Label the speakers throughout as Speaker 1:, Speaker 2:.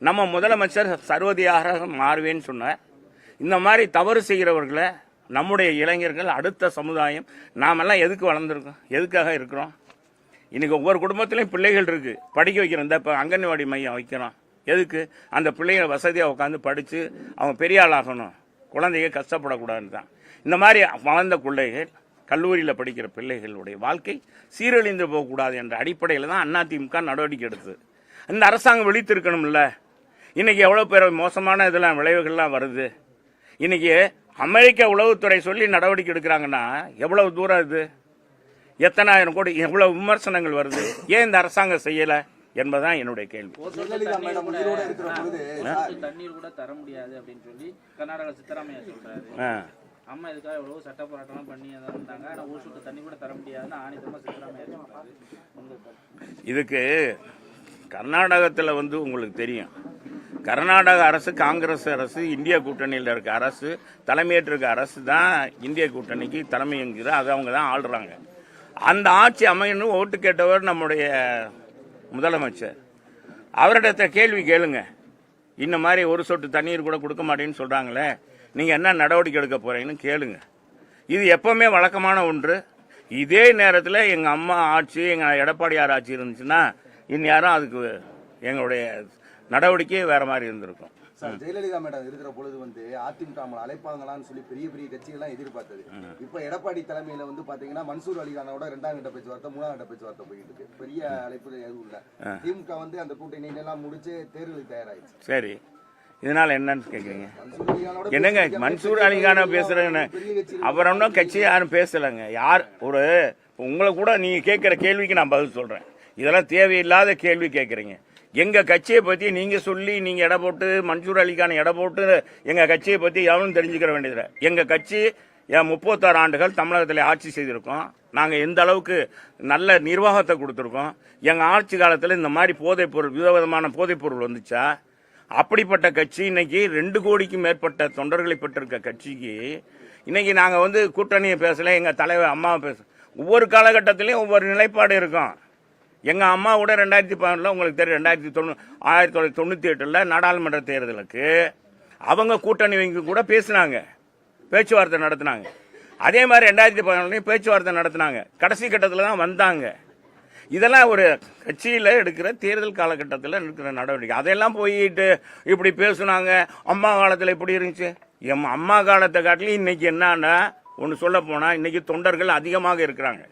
Speaker 1: நம்ம முதலமைச்சர் சர்வதியாக மாறுவேன்னு சொன்னார். இந்த மாதிரி தவறு செய்கிறவர்களை நம்முடைய இளைஞர்கள் அடுத்த சமுதாயம் நாமெல்லாம் எதுக்கு வளர்ந்துருக்கோம்? எதுக்காக இருக்கிறோம்? இன்றைக்கி ஒவ்வொரு குடும்பத்திலையும் பிள்ளைகள் இருக்குது படிக்க வைக்கிறோம். இந்த இப்போ அங்கன்வாடி மையம் வைக்கிறோம். எதுக்கு? அந்த பிள்ளைங்க வசதியாக உட்காந்து படித்து அவங்க பெரிய ஆளாகணும் குழந்தைங்க கஷ்டப்படக்கூடாதுன்னு தான். இந்த மாதிரி வளர்ந்த பிள்ளைகள் கல்லூரியில் படிக்கிற பிள்ளைகளுடைய வாழ்க்கை சீரழிந்து போகக்கூடாது என்ற அடிப்படையில் தான் அதிமுக நடவடிக்கை எடுத்தது. இந்த அரசாங்கம் விழித்திருக்கணும்ல. இன்னைக்கு எவ்வளோ பேர் மோசமான இதெல்லாம் விளைவுகள்லாம் வருது? இன்னைக்கு அமெரிக்க உளவுத்துறை சொல்லி நடவடிக்கை எடுக்கிறாங்கன்னா எவ்வளவு தூரம் இது? எத்தனாயிரம் கோடி எவ்வளவு விமர்சனங்கள் வருது? ஏன் இந்த அரசாங்கம் செய்யல என்பதுதான் என்னுடைய கேள்வி.
Speaker 2: தண்ணீர் கூட தர முடியாது அப்படின்னு சொல்லி கர்நாடகா சித்தராமையா சொல்றாரு. அம்மா இதுக்காக எவ்வளவு சட்ட போராட்டம் பண்ணி அதை வந்தாங்க. ஆனா ஒரு சொட்டு தண்ணி கூட தர முடியாதுன்னு ஆணித்தமா சித்தராமையா சொல்றாரு?
Speaker 1: இதுக்கு கர்நாடகத்தில் வந்து உங்களுக்கு தெரியும். கர்நாடக அரசு காங்கிரஸ் அரசு இந்திய கூட்டணியில் இருக்க அரசு தலைமையேற்றிருக்க அரசு தான் இந்திய கூட்டணிக்கு தலைமையங்குது அது அவங்க தான் ஆள்றாங்க. அந்த ஆட்சி அமையணும் ஓட்டு கேட்டவர் நம்முடைய முதலமைச்சர். அவரிடத்த கேள்வி கேளுங்க. இந்த மாதிரி ஒரு சொட்டு தண்ணீர் கூட கொடுக்க மாட்டேன்னு சொல்கிறாங்களே நீங்கள் என்ன நடவடிக்கை எடுக்க போகிறீங்கன்னு கேளுங்க. இது எப்பவுமே வழக்கமான ஒன்று. இதே நேரத்தில் எங்கள் அம்மா ஆட்சி எங்கள் எடப்பாடியார் ஆட்சி இருந்துச்சுன்னா இந்நேரம் அதுக்கு எங்களுடைய நடவடிக்கையே வேற மாதிரி இருந்திருக்கும்.
Speaker 3: சார் ஜெயலலிதா மேடம் இருக்கிற பொழுது வந்து அதிமுக அழைப்பாங்களான்னு சொல்லி பெரிய பெரிய கட்சிகள்லாம் எதிர்பார்த்தது. இப்ப எடப்பாடி தலைமையில வந்து பாத்தீங்கன்னா மன்சூர் அலிகானோட ரெண்டாம் கட்ட பேச்சுவார்த்தை மூணாம் கட்ட பேச்சுவார்த்தை போயிட்டு இருக்கு. பெரிய அழைப்பு எதுவும் இல்ல. திமுக வந்து அந்த கூட்டணி எல்லாம் முடிச்சு தேர்தலுக்கு தயாராயிடுச்சு.
Speaker 1: சரி. இதனால என்னன்னு
Speaker 3: அலிகானோட
Speaker 1: என்னங்க மன்சூர் அலிகான
Speaker 3: கட்சி
Speaker 1: அவர் ஒன்றும் கட்சி யாரும் பேசலைங்க. யார்? ஒரு உங்களை கூட நீங்க கேட்கிற கேள்விக்கு நான் பதில் சொல்றேன். இதெல்லாம் தேவையில்லாத கேள்வி கேட்குறீங்க எங்க கட்சியை பத்தி நீங்க சொல்லி நீங்க எடை போட்டு மன்சூர் அலிக்கான எடை போட்டு எங்க கட்சியை பத்தி எவனும் தெரிஞ்சுக்கிற வேண்டியதில்லை. எங்க கட்சி என் முப்பத்தாறு ஆண்டுகள் தமிழகத்தில் ஆட்சி செய்திருக்கோம். நாங்கள் எந்த அளவுக்கு நல்ல நிர்வாகத்தை கொடுத்துருக்கோம். எங்கள் ஆட்சி காலத்தில் இந்த மாதிரி போதைப்பொருள் விதவிதமான போதைப்பொருள் வந்துச்சா? அப்படிப்பட்ட கட்சி இன்னைக்கு ரெண்டு கோடிக்கும் மேற்பட்ட தொண்டர்களை பெற்றிருக்க கட்சிக்கு இன்னைக்கு நாங்கள் வந்து கூட்டணியை பேசலை எங்கள் தலைவர் அம்மா பேச ஒவ்வொரு காலகட்டத்திலையும் ஒவ்வொரு நிலைப்பாடு இருக்கும். எங்கள் அம்மாவோட ரெண்டாயிரத்தி பதினொன்றில் உங்களுக்கு தெரியும் ரெண்டாயிரத்தி தொண்ணூ ஆயிரத்தி தொள்ளாயிரத்தி தொண்ணூற்றி எட்டில் நாடாளுமன்ற தேர்தலுக்கு அவங்க கூட்டணி வங்கி கூட பேசினாங்க. பேச்சுவார்த்தை நடத்தினாங்க. அதே மாதிரி ரெண்டாயிரத்தி பதினொன்றுலையும் பேச்சுவார்த்தை நடத்தினாங்க. கடைசி கட்டத்தில் தான் வந்தாங்க. இதெல்லாம் ஒரு கட்சியில் எடுக்கிற தேர்தல் காலகட்டத்தில் எடுக்கிற நடவடிக்கை. அதையெல்லாம் போயிட்டு இப்படி பேசுனாங்க. அம்மா காலத்தில் இப்படி இருந்துச்சு. எம் அம்மா காலத்தை காட்டிலும் இன்னைக்கு என்னன்னா ஒன்று சொல்ல போனால் இன்னைக்கு தொண்டர்கள் அதிகமாக இருக்கிறாங்க.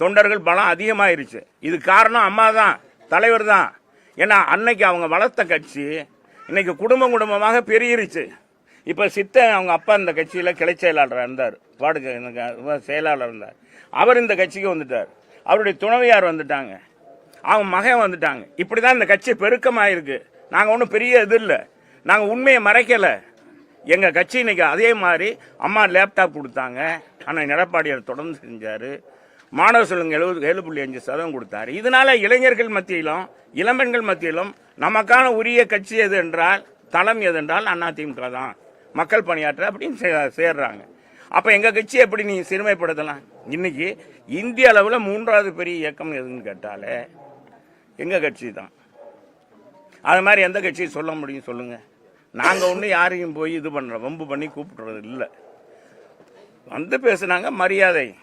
Speaker 1: தொண்டர்கள் பலம் அதிகமாயிருச்சு. இது காரணம் அம்மா தான் தலைவர் தான். ஏன்னா அன்னைக்கு அவங்க வளர்த்த கட்சி இன்னைக்கு குடும்பம் குடும்பமாக பெருகிருச்சு. இப்போ சித்த அவங்க அப்பா இந்த கட்சியில் கிளை செயலாளராக இருந்தார். வார்டு செயலாளர் இருந்தார். அவர் இந்த கட்சிக்கு வந்துட்டார். அவருடைய துணைவியார் வந்துட்டாங்க. அவங்க மகன் வந்துட்டாங்க. இப்படி தான் இந்த கட்சி பெருக்கமாயிருக்கு. நாங்கள் ஒன்றும் பெரிய இது இல்லை. நாங்கள் உண்மையை மறைக்கலை. எங்கள் கட்சி இன்னைக்கு அதே மாதிரி அம்மா லேப்டாப் கொடுத்தாங்க. ஆனால் எடப்பாடியார் தொடர்ந்து செஞ்சார். மாணவர் சொல்லுங்க எழுபது ஏழு புள்ளி அஞ்சு சதவீதம் கொடுத்தாரு. இதனால இளைஞர்கள் மத்தியிலும் இளம்பெண்கள் மத்தியிலும் நமக்கான உரிய கட்சி எது என்றால் தளம் எது என்றால் அதிமுக தான். மக்கள் பணியாற்ற அப்படின்னு சே- சேர்றாங்க. அப்போ எங்கள் கட்சி எப்படி நீ சிறுமைப்படுத்தலாம்? இன்னைக்கு இந்திய அளவில் மூன்றாவது பெரிய இயக்கம் எதுன்னு கேட்டாலே எங்கள் கட்சி தான். அது மாதிரி எந்த கட்சியை சொல்ல முடியும் சொல்லுங்கள் நாங்கள் ஒன்று யாரையும் போய் இது பண்ணுறோம் வம்பு பண்ணி கூப்பிடுறது இல்லை. வந்து பேசுனாங்க மரியாதை.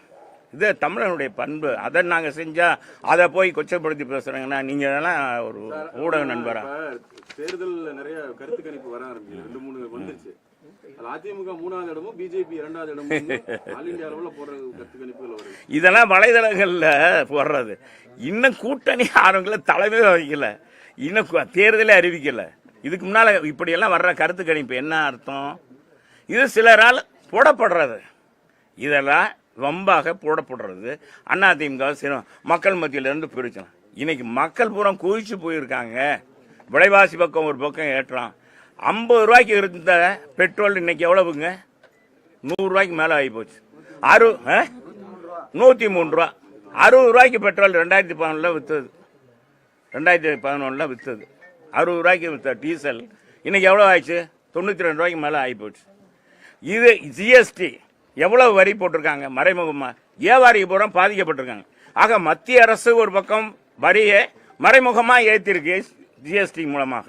Speaker 1: இது தமிழனுடைய பண்பு. அதை நாங்க செஞ்சா அதை போய் கொச்சப்படுத்தி பேசுறாங்கன்னா நீங்க எல்லாம் ஒரு ஊடக நண்பரா?
Speaker 4: தேர்தல்ல நிறைய கருத்து கணிப்பு வர ஆரம்பிச்சு ரெண்டு மூணு வந்துருச்சு. அதிமுக மூணாவது இடமும் பிஜேபி இரண்டாவது இடமும் ஆல் இந்தியா அளவுல போடுற கருத்து கணிப்புகள் வருது.
Speaker 1: இதெல்லாம் வலைதளங்கள்ல போடுறது. இன்னும் கூட்டணி ஆரம்பிக்கல தலைமை வைக்கல. இன்னும் தேர்தலே அறிவிக்கல. இதுக்கு முன்னால இப்படியெல்லாம் வர்ற கருத்து கணிப்பு என்ன அர்த்தம்? இது சிலரால் போடப்படுறது. இதெல்லாம் வம்பாக போடப்படுறது. அதிமுக சில மக்கள் மத்தியிலிருந்து பிரிச்சோம். இன்னைக்கு மக்கள் பூரா குவிச்சு போயிருக்காங்க. விலைவாசி பக்கம் ஒரு பக்கம் ஏற்றலாம் ஐம்பது ரூபாய்க்கு இருந்த பெட்ரோல் இன்னைக்கு எவ்வளவுங்க? நூறுரூவாய்க்கு மேலே ஆகி போச்சு. அறு நூற்றி மூணு ரூபா. அறுபது ரூபாய்க்கு பெட்ரோல் ரெண்டாயிரத்தி பதினொன்றில் விற்றுது ரெண்டாயிரத்தி பதினொன்றில் விற்றுது அறுபது ரூபாய்க்கு விற்ற டீசல் இன்னைக்கு எவ்வளோ ஆயிடுச்சு? தொண்ணூற்றி ரெண்டு ரூபாய்க்கு மேலே ஆகி போச்சு. இது ஜிஎஸ்டி. எவ்வளவு வரி போட்டிருக்காங்க? மறைமுகமாக வியாபாரி பூரா பாதிக்கப்பட்டிருக்காங்க. ஆக மத்திய அரசு ஒரு பக்கம் வரியை மறைமுகமாக ஏற்றிருக்கு ஜிஎஸ்டி மூலமாக.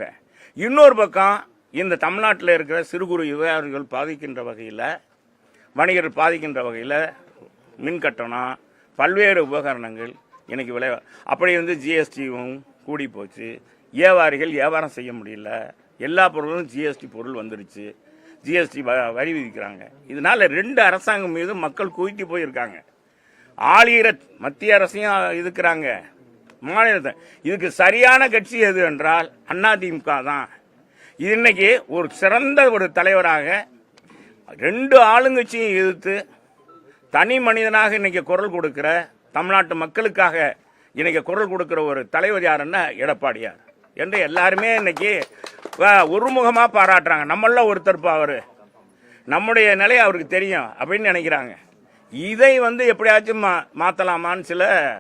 Speaker 1: இன்னொரு பக்கம் இந்த தமிழ்நாட்டில் இருக்கிற சிறு குறு விவகாரிகள் பாதிக்கின்ற வகையில் வணிகர்கள் பாதிக்கின்ற வகையில் மின் கட்டணம் பல்வேறு உபகரணங்கள் இன்னைக்கு விளை அப்படி வந்து ஜிஎஸ்டியும் கூடி போச்சு வியாபாரிகள் வியாபாரம் செய்ய முடியல. எல்லா பொருளும் ஜிஎஸ்டி பொருள் வந்துருச்சு. ஜிஎஸ்டி வரி விதிக்கிறாங்க இதனால ரெண்டு அரசாங்கம் மீது மக்கள் குவித்து போயிருக்காங்க. ஆளுகிற மத்திய அரசையும் இருக்கிறாங்க மாநிலத்தை. இதுக்கு சரியான கட்சி எது என்றால் அதிமுக தான். இது இன்னைக்கு ஒரு சிறந்த ஒரு தலைவராக ரெண்டு ஆளுங்கட்சியும் எதிர்த்து தனி மனிதனாக இன்னைக்கு குரல் கொடுக்கிற தமிழ்நாட்டு மக்களுக்காக இன்னைக்கு குரல் கொடுக்கிற ஒரு தலைவர் யாருன்னா எடப்பாடியார். என்று எல்லாருமே இன்னைக்கு ஒருமுகமாக பாராட்டுறாங்க. நம்மள ஒருத்தர் அவர். நம்முடைய நிலை அவருக்கு தெரியும் அப்படின்னு நினைக்கிறாங்க. இதை வந்து எப்படியாச்சும் மா மாற்றலாமான்னு சில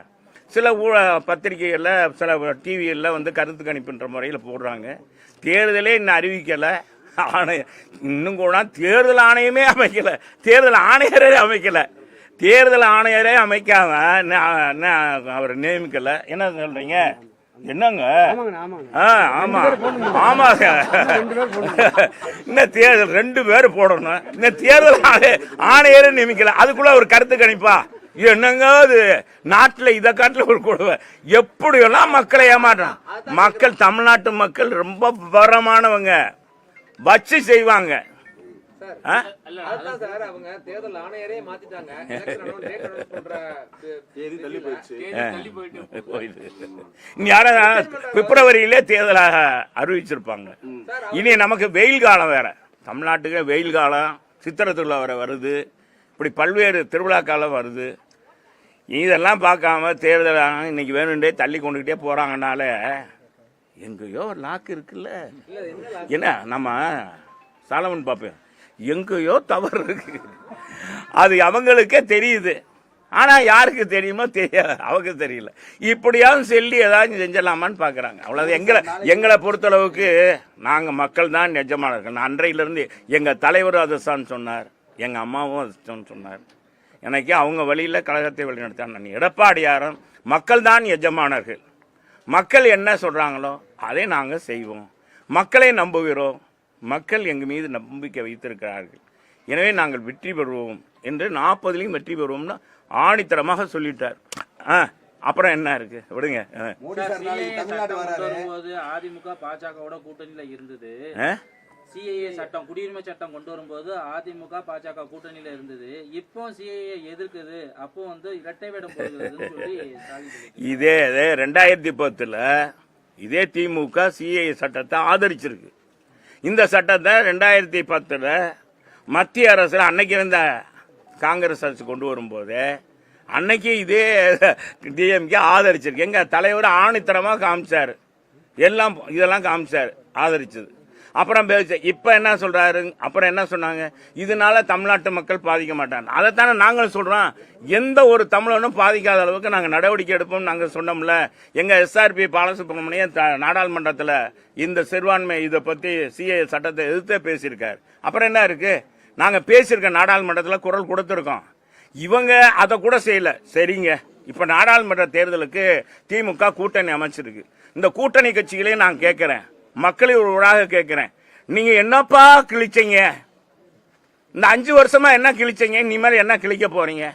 Speaker 1: சில ஊழ பத்திரிகைகளில் சில டிவிகளில் வந்து கருத்து கணிப்புன்ற முறையில் போடுறாங்க. தேர்தலே இன்னும் அறிவிக்கலை. ஆணைய இன்னும் கூட தேர்தல் ஆணையமே அமைக்கலை. தேர்தல் ஆணையரே அமைக்கலை. தேர்தல் ஆணையரே அமைக்காம ந- ந- அவர் நியமிக்கல. என்ன சொல்கிறீங்க என்னங்க? ஆமா. ஆமாங்க. இன்னும் தேர்தல் ரெண்டு பேர் போடணும். இன்னும் தேர்தல் ஆணை- ஆணையரே நியமிக்கல. அதுக்குள்ள ஒரு கருத்து கணிப்பா. என்னங்க அது? நாட்டுல இத காட்டுல ஒரு கொடுவை எப்படி எல்லாம் மக்களை ஏமாற்றான் மக்கள் தமிழ்நாட்டு மக்கள் ரொம்ப விவரமானவங்க. வச்சு செய்வாங்க. பிப்ரவரியிலே தேர்தலாக அறிவிச்சிருப்பாங்க. இனி நமக்கு வெயில் காலம் வேற. தமிழ்நாட்டுக்கு வெயில் காலம் சித்திரை திருவிழா வேற வருது. இப்படி பல்வேறு திருவிழா காலம் வருது இதெல்லாம் பார்க்காம தேர்தல் இன்னைக்கு வேணுண்டே தள்ளி கொண்டுகிட்டே போறாங்கனால எங்கேயோ ஒரு லாக்கு இருக்குல்ல. என்ன நம்ம சாலமன் பார்ப்பேன் எங்கேயோ தவறு இருக்கு அது அவங்களுக்கே தெரியுது. ஆனால் யாருக்கு தெரியுமோ தெரியாது. அவங்க தெரியல. இப்படியாவது சொல்லி ஏதாச்சும் செஞ்சிடலாமான்னு பார்க்குறாங்க அவ்வளவு எங்களை எங்களை பொறுத்தளவுக்கு நாங்கள் மக்கள் தான் நிஜமானர்கள் நான் அன்றையிலிருந்து எங்கள் தலைவர் அதுதான் சொன்னார். எங்கள் அம்மாவும் அதுதான் சொன்னார். எனக்கு அவங்க வழியில் கழகத்தை வழிநடத்தான் நான் எடப்பாடியாரும் மக்கள் தான் எஜமானர்கள் மக்கள் என்ன சொல்கிறாங்களோ அதை நாங்கள் செய்வோம். மக்களை நம்புகிறோம். மக்கள் எங்க மீது நம்பிக்கை வைத்திருக்கிறார்கள். எனவே நாங்கள் வெற்றி பெறுவோம் என்று நாற்பதுலையும் வெற்றி பெறுவோம்னு ஆணித்தரமாக சொல்லிட்டார். ஆ, அப்புறம் என்ன இருக்கு? விடுங்க.
Speaker 2: அதிமுக பாஜகவோட கூட்டணியில இருந்தது.
Speaker 1: ஆ?
Speaker 2: சிஏஏ சட்டம் குடியுரிமை சட்டம் கொண்டு வரும்போது அதிமுக பாஜக கூட்டணியில இருந்தது. இப்போ சிஏஏ எதிர்க்குது. அப்போ வந்து இரட்டை வேடம்.
Speaker 1: இதே இதே ரெண்டாயிரத்தி பத்துல இதே திமுக சிஏ சட்டத்தை ஆதரிச்சிருக்கு. இந்த சட்டத்தை ரெண்டாயிரத்தி பத்தில் மத்திய அரசில் அன்னைக்கு இருந்த காங்கிரஸ் அரசு கொண்டு வரும்போது அன்னைக்கு இதே டிஎம்கே ஆதரிச்சிருக்கு. எங்கள் தலைவர் ஆணித்தரமாக காமிச்சார். எல்லாம் இதெல்லாம் காமிச்சார். ஆதரிச்சது. அப்புறம் பேச இப்போ என்ன சொல்கிறாரு அப்புறம் என்ன சொன்னாங்க? இதனால தமிழ்நாட்டு மக்கள் பாதிக்க மாட்டாங்க. அதைத்தானே நாங்களும் சொல்கிறோம் எந்த ஒரு தமிழனும் பாதிக்காத அளவுக்கு நாங்கள் நடவடிக்கை எடுப்போம் நாங்கள் சொன்னோம்ல. எங்கள் எஸ்ஆர்பி பாலசுப்ரமணியம் நாடாளுமன்றத்தில் இந்த சிறுபான்மை இதை பற்றி சிஏ சட்டத்தை எதிர்த்தே பேசியிருக்கார். அப்புறம் என்ன இருக்குது நாங்கள் பேசியிருக்க நாடாளுமன்றத்தில் குரல் கொடுத்துருக்கோம். இவங்க அதை கூட செய்யல. சரிங்க. இப்போ நாடாளுமன்ற தேர்தலுக்கு திமுக கூட்டணி அமைச்சிருக்கு. இந்த கூட்டணி கட்சிகளையும் நான் கேட்குறேன். மக்களை ஒருவராக கேட்கிறேன். நீங்க என்னப்பா கிழிச்சீங்க? இந்த அஞ்சு வருஷமா என்ன கிழிச்சீங்க? இனிமேல் என்ன கிழிக்க போறீங்க?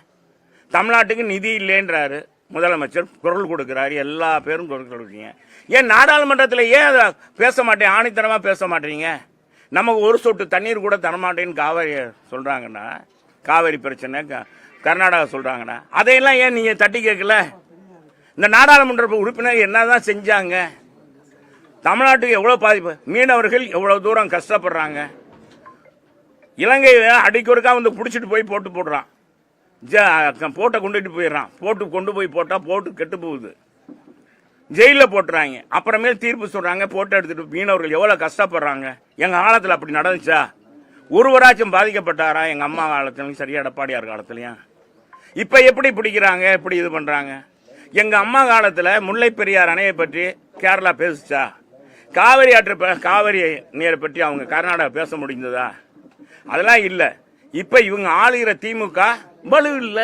Speaker 1: தமிழ்நாட்டுக்கு நிதி இல்லைன்றாரு. முதலமைச்சர் குரல் கொடுக்கிறாரு. எல்லா பேரும் குரல் கொடுக்குறீங்க. ஏன் நாடாளுமன்றத்தில் ஏன் அதை பேச மாட்டேன்? ஆணித்தனமாக பேச மாட்டீங்க? நமக்கு ஒரு சொட்டு தண்ணீர் கூட தரமாட்டேன்னு காவேரி சொல்கிறாங்கன்னா காவேரி பிரச்சனை க- கர்நாடகா சொல்கிறாங்கண்ணா அதையெல்லாம் ஏன் நீங்கள் தட்டி கேட்கல? இந்த நாடாளுமன்ற உறுப்பினர் என்ன தான் செஞ்சாங்க? தமிழ்நாட்டுக்கு எவ்வளோ பாதிப்பு? மீனவர்கள் எவ்வளோ தூரம் கஷ்டப்படுறாங்க? இலங்கை அடிக்கொருக்கா வந்து பிடிச்சிட்டு போய் போட்டு போடுறான். ஜ- போட்டை கொண்டுட்டு போயிடுறான். போட்டு கொண்டு போய் போட்டால் போட்டு கெட்டு போகுது. ஜெயிலில் போட்டுறாங்க. அப்புறமேல் தீர்ப்பு சொல்கிறாங்க போட்டோ எடுத்துகிட்டு மீனவர்கள் எவ்வளோ கஷ்டப்படுறாங்க? எங்கள் காலத்தில் அப்படி நடந்துச்சா? ஒருவராச்சும் பாதிக்கப்பட்டாரா? எங்கள் அம்மா காலத்துலையும் சரியா எடப்பாடியார் காலத்துலையும். இப்போ எப்படி பிடிக்கிறாங்க? எப்படி இது பண்ணுறாங்க எங்கள் அம்மா காலத்தில் முல்லை பெரியார் அணையை பற்றி கேரளா பேசுச்சா? காவிரி ஆற்று காவிரி நீரை பற்றி அவங்க கர்நாடகா பேச முடிந்ததா? அதெல்லாம் இல்ல. இப்ப இவங்க ஆளுகிற திமுக பலு இல்ல.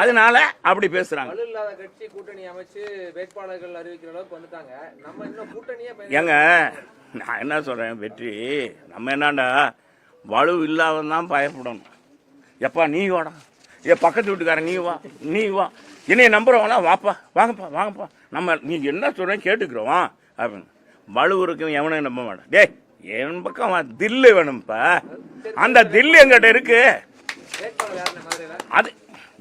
Speaker 1: அதனால அப்படி பேசுறாங்க.
Speaker 5: வலு கட்சி கூட்டணி அமைச்சு வேட்பாளர்கள் அறிவிக்கிற அளவுக்கு வந்துட்டாங்க. நம்ம இன்னும் கூட்டணியே
Speaker 1: ஏங்க நான் என்ன சொல்றேன் வெற்றி? நம்ம என்னடா வலு இல்லாதவன் தான் பயப்படணும். எப்பா நீ வாடா. ஏ பக்கத்து வீட்டுக்காரன் நீ வா நீ வா. என்னைய நம்புறவனா வாப்பா வாங்கப்பா வாங்கப்பா. நம்ம நீ என்ன சொல்றேன் கேட்டுக்கிறோம். அப்படின்னு வலுவருக்கும் எவனும் எவனையும் நம்ப மாட்டான். டேய் என் பக்கம் வா தில்லு வேணும்ப்பா அந்த தில்லு எங்கிட்ட இருக்கு? அது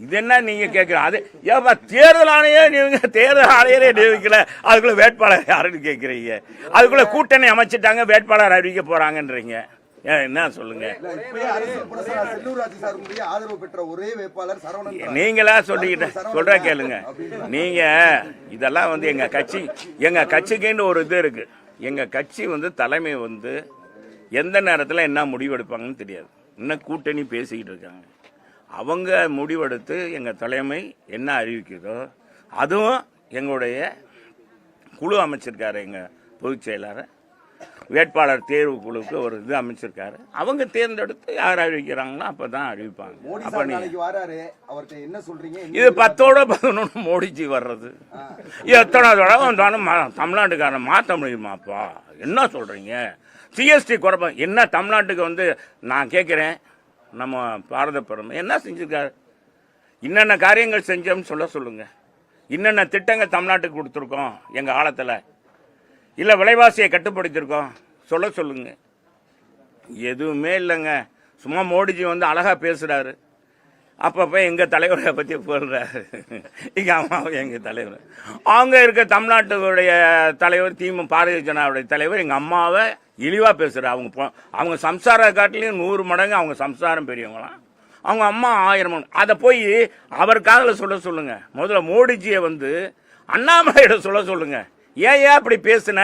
Speaker 1: இது என்ன நீங்க கேட்குற அது ஏப்பா தேர்தல் ஆணையே நீங்க தேர்தல் ஆணையரே நியமிக்கல. அதுக்குள்ள வேட்பாளர் யாருன்னு கேட்குறீங்க அதுக்குள்ள கூட்டணி அமைச்சிட்டாங்க வேட்பாளர் அறிவிக்க போறாங்கன்றீங்க. என்ன சொல்லுங்க. நீங்களா சொல்லிக்கிட்ட? சொல்ற கேளுங்க. நீங்க இதெல்லாம் வந்து எங்க கட்சி எங்க கட்சிக்குன்னு ஒரு இது இருக்கு. எங்க கட்சி வந்து தலைமை வந்து எந்த நேரத்தில் என்ன முடிவெடுப்பாங்கன்னு தெரியாது. இன்னும் கூட்டணி பேசிக்கிட்டு இருக்காங்க. அவங்க முடிவெடுத்து எங்க தலைமை என்ன அறிவிக்குதோ அதுவும் எங்களுடைய குழு அமைச்சிருக்காரு எங்க பொதுச் செயலாளர் வேட்பாளர் தேர்வு குழுவுக்கு ஒரு இது அமைச்சிருக்காரு. அவங்க தேர்ந்தெடுத்து யார் அறிவிக்கிறாங்களோ அறிவிப்பாங்க. அப்ப
Speaker 3: நாளைக்கு வராரு. அவர்கிட்ட என்ன சொல்றீங்க? என்ன
Speaker 1: இது பத்தோட பதினொன்று மோடிஜி வர்றது. எத்தனை தடவை வந்தாலும் தமிழ்நாட்டுக்காரன் மாற்ற முடியுமாப்பா? என்ன சொல்றீங்க? சிஎஸ்டி குறைப்ப என்ன தமிழ்நாட்டுக்கு வந்து நான் கேட்குறேன் நம்ம பாரத பிரதமர் என்ன செஞ்சிருக்காரு? என்னென்ன காரியங்கள் செஞ்சோம்னு சொல்ல சொல்லுங்க. என்னென்ன திட்டங்கள் தமிழ்நாட்டுக்கு கொடுத்துருக்கோம் எங்கள் காலத்தில்? இல்லை விலைவாசியை கட்டுப்படுத்தியிருக்கோம். சொல்ல சொல்லுங்க. எதுவுமே இல்லைங்க. சும்மா மோடிஜி வந்து அழகாக பேசுகிறாரு அப்பப்போ எங்கள் தலைவரை பற்றி போடுறாரு. எங்கள் அம்மாவும் எங்கள் தலைவர். அவங்க இருக்க தமிழ்நாட்டுடைய தலைவர் திமு பாரதிய ஜனதாவுடைய தலைவர் எங்கள் அம்மாவை இழிவாக பேசுகிறார் அவங்க அவங்க சம்சார காட்டிலையும் நூறு மடங்கு அவங்க சம்சாரம் பெரியவங்களாம். அவங்க அம்மா ஆயிரம் அதை போய் அவர் காதில் சொல்ல சொல்லுங்கள் முதல்ல மோடிஜியை வந்து அண்ணாமலையிடம் சொல்ல சொல்லுங்கள் ஏன் ஏன் அப்படி பேசுன?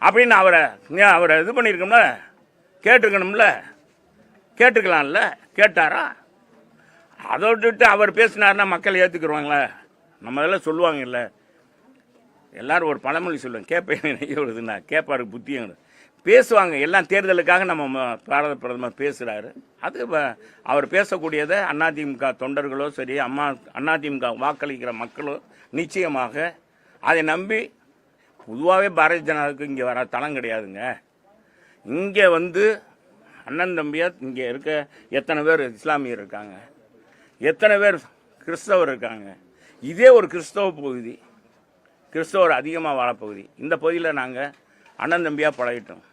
Speaker 1: அப்படின்னு அவரை அவரை இது பண்ணியிருக்கோம்ல? கேட்டிருக்கணும்ல? கேட்டுக்கலாம்ல? கேட்டாரா? அதை விட்டுட்டு அவர் பேசினாருன்னா மக்கள் ஏற்றுக்குருவாங்களே நம்ம இதெல்லாம் சொல்லுவாங்கல்ல. எல்லாரும் ஒரு பழமொழி சொல்லுவாங்க. கேட்பேன் நெய்ய கேட்பாரு கேட்பாருக்கு பேசுவாங்க. எல்லாம் தேர்தலுக்காக நம்ம பாரத பிரதமர் பேசுகிறாரு அது அவர் பேசக்கூடியதை அதிமுக தொண்டர்களோ சரி அம்மா அதிமுக வாக்களிக்கிற மக்களோ நிச்சயமாக அதை நம்பி பொதுவாகவே பாரதிய ஜனதாவுக்கு இங்கே வர தளம் கிடையாதுங்க. இங்கே வந்து அண்ணன் தம்பியா இங்கே இருக்க எத்தனை பேர் இஸ்லாமியர் இருக்காங்க? எத்தனை பேர் கிறிஸ்தவர் இருக்காங்க? இதே ஒரு கிறிஸ்தவ பகுதி கிறிஸ்தவர் அதிகமாக வாழ பகுதி. இந்த பகுதியில் நாங்கள் அண்ணன் தம்பியாக பழகிட்டோம்.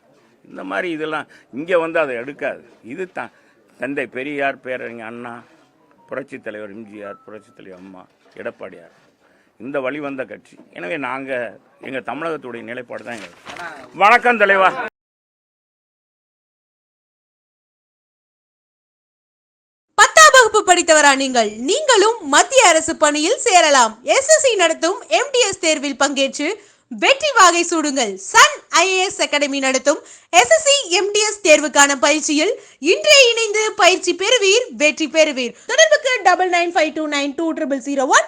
Speaker 1: இந்த மாதிரி இதெல்லாம் இங்கே வந்து அதை எடுக்காது. இது த தந்தை பெரியார் பேரறிஞர் அண்ணா புரட்சித் தலைவர் எம்ஜிஆர் புரட்சித் தலைவர் அம்மா எடப்பாடியார். இந்த வழி வந்த கட்சி. எனவே நாங்கள் எங்கள் தமிழகத்துடைய நிலைப்பாடு தான் எங்களுக்கு. வணக்கம் தலைவா.
Speaker 6: பத்தாம் வகுப்பு படித்தவரா நீங்கள்? நீங்களும் மத்திய அரசு பணியில் சேரலாம். எஸ்எஸ்சி நடத்தும் எம்டிஎஸ் தேர்வில் பங்கேற்று வெற்றி வாகை சூடுங்கள். சன் ஐஏஎஸ் அகாடமி நடத்தும் எஸ்எஸ்சி எம்டிஎஸ் தேர்வுக்கான பயிற்சியில் இன்றே இணைந்து பயிற்சி பெறுவீர் வெற்றி பெறுவீர். தொடர்புக்கு double nine five two nine two triple zero one